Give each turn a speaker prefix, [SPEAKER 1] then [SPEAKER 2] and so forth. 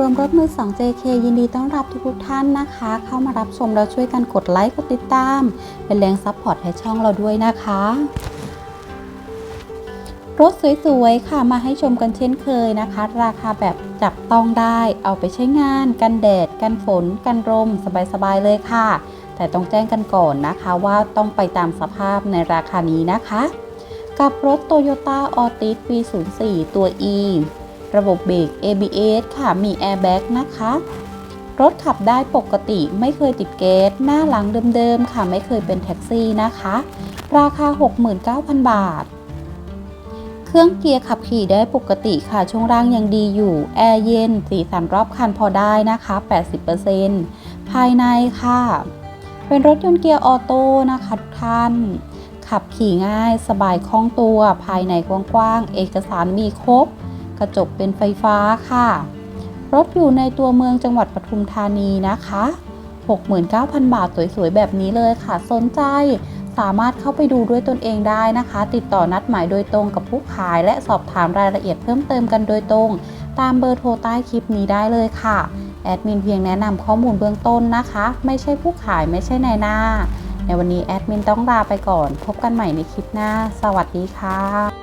[SPEAKER 1] รวมรถมือ 2 JK ยินดีต้อนรับทุกท่านนะคะ เข้ามารับชมแล้วช่วยกันกดไลค์กดติดตาม เป็นแรงซัพพอร์ตให้ช่องเราด้วยนะคะ รถสวยๆ ค่ะมาให้ชมกันเช่นเคยนะคะ ราคาแบบจับต้องได้ เอาไปใช้งาน กันแดด กันฝน กันลมสบายๆ เลยค่ะ แต่ต้องแจ้งกันก่อนนะคะว่าต้องไปตามสภาพในราคานี้นะคะ กับรถ Toyota Altis V04 ตัว E ระบบเบรก ABS ค่ะ มี Airbag นะคะ รถขับได้ปกติไม่เคยติดเกตหน้าหลังเดิมๆ ค่ะ ไม่เคยเป็นแท็กซี่นะคะ ราคา 69,000 บาท เครื่องเกียร์ขับขี่ได้ปกติค่ะ ช่วงล่างยังดีอยู่ แอร์เย็น สีสันรอบคันพอได้นะคะ 80%ภายในค่ะ เป็นรถยนต์เกียร์ออโต้นะคะทุกท่านขับขี่ง่าย สบายคล่องตัว ภายในกว้างๆ เอกสารมีครบ กระจกเป็นไฟฟ้าค่ะ รถอยู่ในตัวเมืองจังหวัดปทุมธานีนะคะ 69,000 บาทสวยๆ แบบนี้เลยค่ะ สนใจสามารถเข้าไปดูด้วยตนเองได้นะคะ ติดต่อนัดหมายโดยตรงกับผู้ขาย และสอบถามรายละเอียดเพิ่มเติมกันโดยตรง ตามเบอร์โทรใต้คลิปนี้ได้เลยค่ะแอดมินเพียงแนะนำข้อมูลเบื้องต้นนะคะ ไม่ใช่ผู้ขายไม่ใช่นายหน้า ในวันนี้แอดมินต้องลาไปก่อน พบกันใหม่ในคลิปหน้า สวัสดีค่ะ